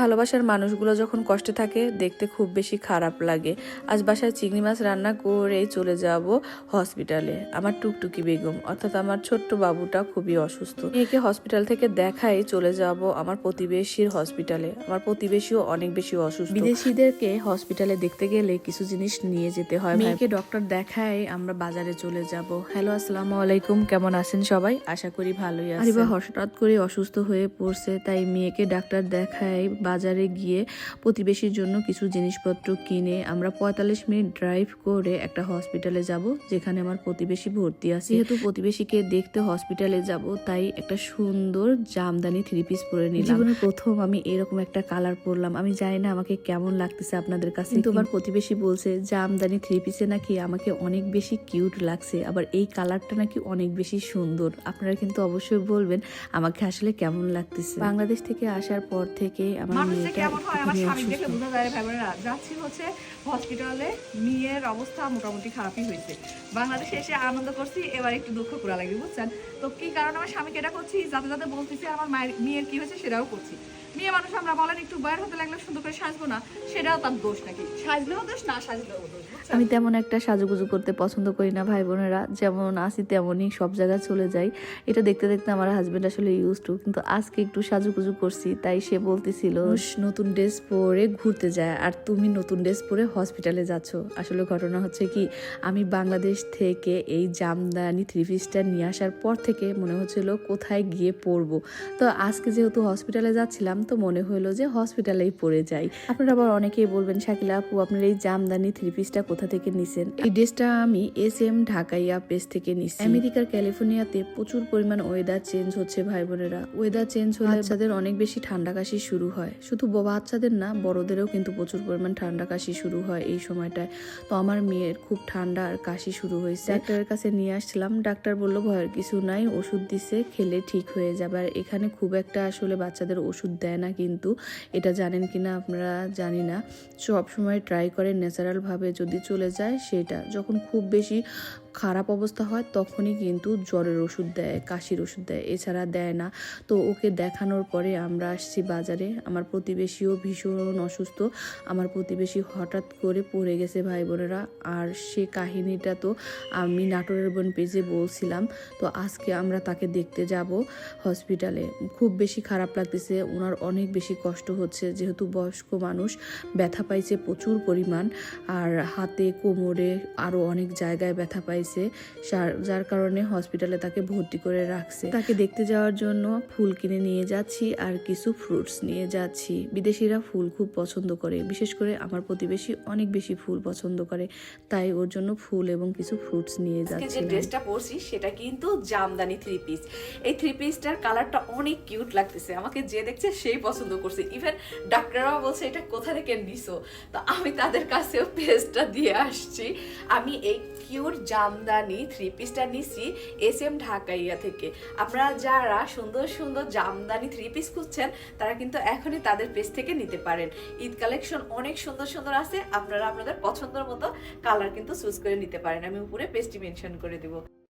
ভালোবাসার মানুষগুলো যখন কষ্টে থাকে দেখতে খুব বেশি খারাপ লাগে। আজ বাসায় চিংড়ি মাছ রান্না করেই চলে যাব হসপিটালে। আমার টুকটুকি বেগম অর্থাৎ আমার ছোট্ট বাবুটা খুবই অসুস্থ। মেয়েকে হসপিটাল থেকে দেখাই চলে যাব আমার প্রতিবেশীর হসপিটালে। আমার প্রতিবেশীও অনেক বেশি অসুস্থ। বিদেশিদেরকে হসপিটালে দেখতে গেলে কিছু জিনিস নিয়ে যেতে হয় মেয়েকে ডক্টর দেখাই আমরা বাজারে চলে যাব। হ্যালো আসসালামু আলাইকুম কেমন আছেন সবাই? আশা করি ভালোই আরিবা হঠাৎ করে অসুস্থ হয়ে পড়ছে তাই মেয়েকে ডাক্তার দেখাই বাজারে গিয়ে প্রতিবেশীর জন্য কিছু জিনিসপত্র কিনে আমরা পঁয়তাল্লিশ মিনিট ড্রাইভ করে একটা হসপিটালে যাব যেখানে আমার প্রতিবেশী ভর্তি আছে। যেহেতু প্রতিবেশীকে দেখতে হসপিটালে যাব তাই একটা সুন্দর জামদানি থ্রি পিস পরে নিলাম। জীবনে প্রথম আমি এরকম একটা কালার পরলাম। আমি জানি না আমাকে কেমন লাগতেছে আপনাদের কাছে কিন্তু আমার প্রতিবেশী বলছে জামদানি থ্রি পিসে নাকি আমাকে অনেক বেশি কিউট লাগছে আবার এই কালারটা নাকি অনেক বেশি সুন্দর। আপনারা কিন্তু অবশ্যই বলবেন আমাকে আসলে কেমন লাগতেছে? বাংলাদেশ থেকে আসার পর থেকে আমার মানুষ কেমন হয় আমার স্বামী দেখে বোঝা যায় ভাইবোনেরা যাচ্ছি হচ্ছে হসপিটালে মেয়ের অবস্থা মোটামুটি খারাপই হয়েছে। বাংলাদেশে এসে আনন্দ করছি এবার একটু দুঃখ করা লাগবে বুঝছেন? তো কি কারণে আমার স্বামীকে এটা করছি? যাতে যাতে বলতেছি আমার মায়ের মেয়ের কি হয়েছে সেটাও করছি। মেয়ে মানুষ আমরা বলেন একটু বাইর হতে লাগলে সুন্দর করে সাজবো না সেটাও তার দোষ নাকি? সাজলেও দোষ না সাজলেও দোষ আমি তেমন একটা সাজুগুজু করতে পছন্দ করি না ভাই বোনেরা যেমন আসি তেমনই সব জায়গায় চলে যাই। এটা দেখতে দেখতে আমার হাজবেন্ড আসলে ইউজ টু কিন্তু আজকে একটু সাজুগুজু করছি তাই সে বলতেছিল নতুন ড্রেস পরে ঘুরতে যায় আর তুমি নতুন ড্রেস পরে হসপিটালে যাচ্ছ। আসলে ঘটনা হচ্ছে কি আমি বাংলাদেশ থেকে এই জামদানি থ্রি পিসটা নিয়ে আসার পর থেকে মনে হচ্ছিল কোথায় গিয়ে পরবো। তো আজকে যেহেতু হসপিটালে যাচ্ছিলাম তো মনে হলো যে হসপিটালেই পড়ে যাই। আপনারা আবার অনেকেই বলবেন, শাকিলা আপু, আপনার এই জামদানি থ্রি পিসটা কোথা থেকে নিছেন? এই ড্রেসটা আমি এস এম ঢাকাইয়া পেজ থেকে নিছি। আমেরিকার ক্যালিফোর্নিয়াতে প্রচুর পরিমাণ ওয়েদার চেঞ্জ হচ্ছে ভাই বোনেরা। ওয়েদার চেঞ্জ হলে বাচ্চাদের অনেক বেশি ঠান্ডা কাশি শুরু হয়। শুধু বাচ্চাদের না, বড়দেরও কিন্তু প্রচুর পরিমাণ ঠান্ডা কাশি শুরু হয় এই সময়টায়। তো আমার মেয়ের খুব ঠান্ডা আর কাশি শুরু হয়েছে। ডাক্তারের কাছে নিয়ে আসছিলাম। ডাক্তার বলল, ভয়ের কিছু নাই, ওষুধ দিছে, খেলে ঠিক হয়ে যাবে। আর এখানে খুব একটা আসলে বাচ্চাদের ওষুধ দেয় না কিন্তু। এটা জানেন কি না আপনারা জানি না। সবসময় ট্রাই করেন ন্যাচারালভাবে যদি চলে যায় সেটা। যখন খুব বেশি খারাপ অবস্থা হয়, তখনই কিন্তু জ্বরের ওষুধ দেয়, কাশির ওষুধ দেয়, এছাড়া দেয় না। তো ওকে দেখানোর পরে আমরা আসছি বাজারে। আমার প্রতিবেশীও ভীষণ অসুস্থ। আমার প্রতিবেশী হঠাৎ করে পড়ে গেছে ভাই বোনেরা। আর সে কাহিনীটা তো আমি নাটোরের বোন পেজে বলছিলাম। তো আজকে আমরা তাকে দেখতে যাব হসপিটালে। খুব বেশি খারাপ লাগতেছে। ওনার অনেক বেশি কষ্ট হচ্ছে। যেহেতু বয়স্ক মানুষ, ব্যথা পাইছে প্রচুর পরিমাণ। আর হাতে, কোমরে আরও অনেক জায়গায় ব্যথা পাইছে। যার- যার কারণে হসপিটালে তাকে ভর্তি করে রাখছে। তাকে দেখতে যাওয়ার জন্য ফুল কিনে নিয়ে যাচ্ছি আর কিছু ফ্রুটস নিয়ে যাচ্ছি। বিদেশিরা ফুল খুব পছন্দ করে বিশেষ করে আমার প্রতিবেশী অনেক বেশি ফুল পছন্দ করে তাই ওর জন্য ফুল এবং কিছু ফ্রুটস নিয়ে যাচ্ছি যে ড্রেসটা পরছি সেটা কিন্তু জামদানি থ্রি পিস এই থ্রি পিসটার কালারটা অনেক কিউট লাগতেছে আমাকে যে দেখছে সেই পছন্দ করছে। ইভেন ডাক্তাররাও বলছে এটা কোথা থেকে নিছো? তো আমি তাদের কাছেও পেজটা দিয়ে আসছি। আমি এই কিউট জামদানি থ্রি পিসটা নিছি এস এম ঢাকাইয়া থেকে। আপনারা যারা সুন্দর সুন্দর জামদানি থ্রি পিস খুঁজছেন, তারা কিন্তু এখনই তাদের পেজ থেকে নিতে পারেন। ঈদ কালেকশন অনেক সুন্দর সুন্দর আছে, আপনারা আপনাদের পছন্দের মতো কালার কিন্তু চুজ করে নিতে পারেন। আমি উপরে পেজটি মেনশন করে দিব।